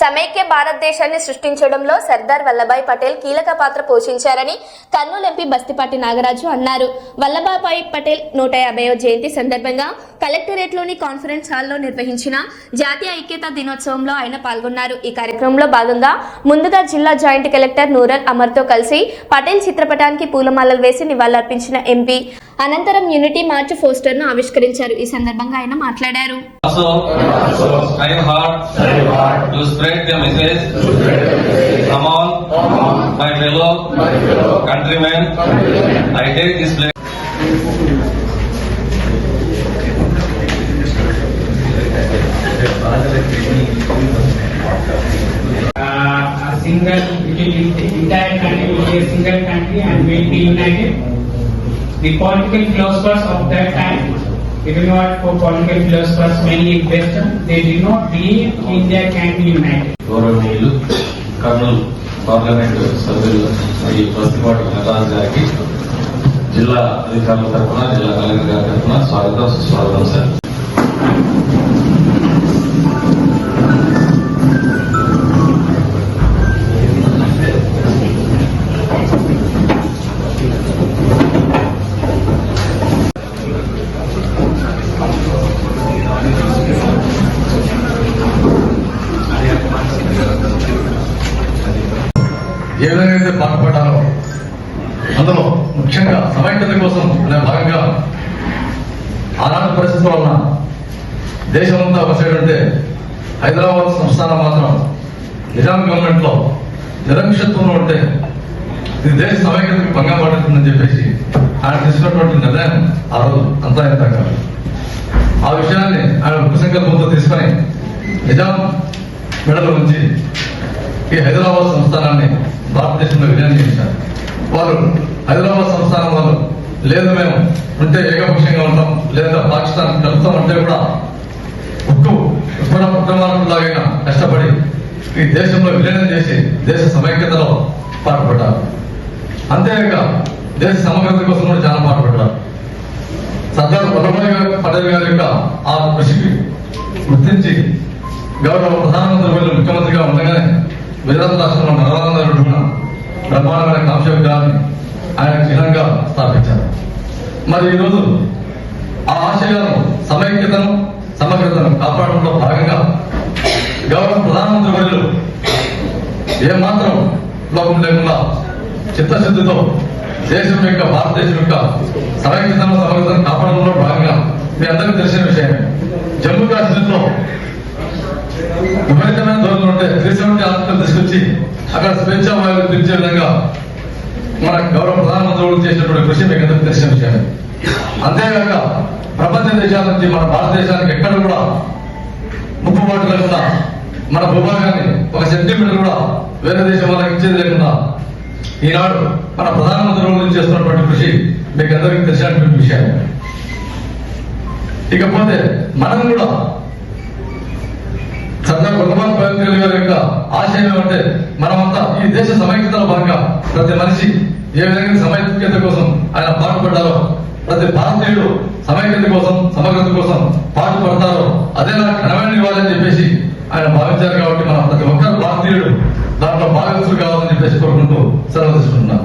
సమైక్య భారతదేశాన్ని సృష్టించడంలో సర్దార్ వల్లభాయ్ పటేల్ కీలక పాత్ర పోషించారని కర్నూలు ఎంపీ బస్తిపాటి నాగరాజు అన్నారు. వల్లభాయ్ పటేల్ నూట యాభైవ జయంతి సందర్భంగా కలెక్టరేట్లోని కాన్ఫరెన్స్ హాల్లో నిర్వహించిన జాతీయ ఐక్యతా దినోత్సవంలో ఆయన పాల్గొన్నారు. ఈ కార్యక్రమంలో భాగంగా ముందుగా జిల్లా జాయింట్ కలెక్టర్ నూరల్ అమర్తో కలిసి పటేల్ చిత్రపటానికి పూలమాలలు వేసి నివాళులర్పించిన ఎంపీ అనంతరం యూనిటీ మార్చ్ పోస్టర్ను ఆవిష్కరించారు. ఈ సందర్భంగా ఆయన మాట్లాడారు. Single single country and united The political philosophers of that time, even what for political philosophers mainly in Western, they did not believe India can be united. గౌరవనీయులు కర్నూలు పార్లమెంట్ సభ్యులు మరియు ప్రతిపాటి నటరాజు గారికి జిల్లా అధికారుల తరఫున జిల్లా కలెక్టర్ గారి తరఫున స్వాగతం సుస్వాగతం సార్ ఏ విధంగా అయితే అందులో ముఖ్యంగా సమైక్యత కోసం అనే భాగంగా ఆనాటి పరిస్థితుల ఉన్న దేశమంతా ఒక సైడ్ ఉంటే హైదరాబాద్ సంస్థానం మాత్రం నిజాం గవర్నమెంట్లో నిరంకుశత్వంలో ఉంటే ఇది దేశ సమైక్యతకు భంగం పడుతుందని చెప్పేసి ఆయన తీసుకున్నటువంటి నిర్ణయం ఆ రోజు అంతా ఎంత కాదు ఆ విషయాన్ని ఆయన ఉప సంకల్పంతో తీసుకొని నిజాం మెడలో ఉంచి ఈ హైదరాబాద్ సంస్థానాన్ని భారతదేశంలో విలీనం చేశారు. వారు హైదరాబాద్ సంస్థానం వాళ్ళు లేదు మేము ఉంటే ఏకపక్షంగా ఉంటాం లేదా పాకిస్తాన్ కలుస్తాం అంటే కూడా ఉక్కు ఉత్తర ఉత్తమాలలాగైనా కష్టపడి ఈ దేశంలో విలీనం చేసి దేశ సమైక్యతలో పాటుపడ్డారు. అంతేకాక దేశ సమగ్రత కోసం కూడా చాలా పాటుపడ్డారు. సర్దార్ వల్లభాయ్ పటేల్ గారి యొక్క ఆ కృషికి గుర్తించి గౌరవ ప్రధానమంత్రి ముఖ్యమంత్రిగా ఉండగానే గుజరాత్ రాష్ట్రంలో నర్మదా బ్రహ్మాండమైన కాంస్య విగ్రహాన్ని ఆయన చిహ్నంగా స్థాపించారు. మరి ఈరోజు ఆ ఆశయాలను సమైక్యతను సమగ్రతను కాపాడడంలో భాగంగా గౌరవ ప్రధానమంత్రి వర్యులు ఏమాత్రం లోపం లేకుండా చిత్తశుద్ధితో దేశం యొక్క భారతదేశం యొక్క సమైక్యతను సమగ్రతను కాపాడంలో భాగంగా మీ అందరికీ తెలిసిన విషయం జమ్మూ కాశ్మీర్లో విపరీతమైన అక్కడ స్వేచ్ఛా వాయువులు పిలిచే విధంగా మన గౌరవ ప్రధానమంత్రులు చేసినటువంటి కృషి మీకు అందరికీ తెలిసిన విషయం అంతేగాక ప్రపంచ దేశాల నుంచి మన భారతదేశానికి ఎక్కడ కూడా ముప్పుబాటు లేకుండా మన భూభాగాన్ని ఒక సెంటీమీటర్ కూడా వేరే దేశం వాళ్ళకి ఇచ్చేది లేకుండా ఈనాడు మన ప్రధానమంత్రులు చేస్తున్నటువంటి కృషి మీకు అందరికీ తెలిసినటువంటి విషయం ఇకపోతే మనం కూడా సర్దార్ గారి యొక్క ఆశయం ఏమంటే మనమంతా ఈ దేశ సమైక్యతలో భాగంగా ప్రతి మనిషి ఏ విధంగా సమైక్యత కోసం ఆయన పాటుపడ్డారో ప్రతి భారతీయుడు సమైక్యత కోసం సమగ్రత కోసం పాటుపడతారో అదే నాకు ఘనమైన ఇవ్వాలని చెప్పేసి ఆయన భావించారు కాబట్టి మనం ప్రతి ఒక్కరు భారతీయుడు దాంట్లో భాగస్వాములు కావాలని చెప్పేసి కోరుకుంటూ సెలవు తీసుకుంటున్నాను.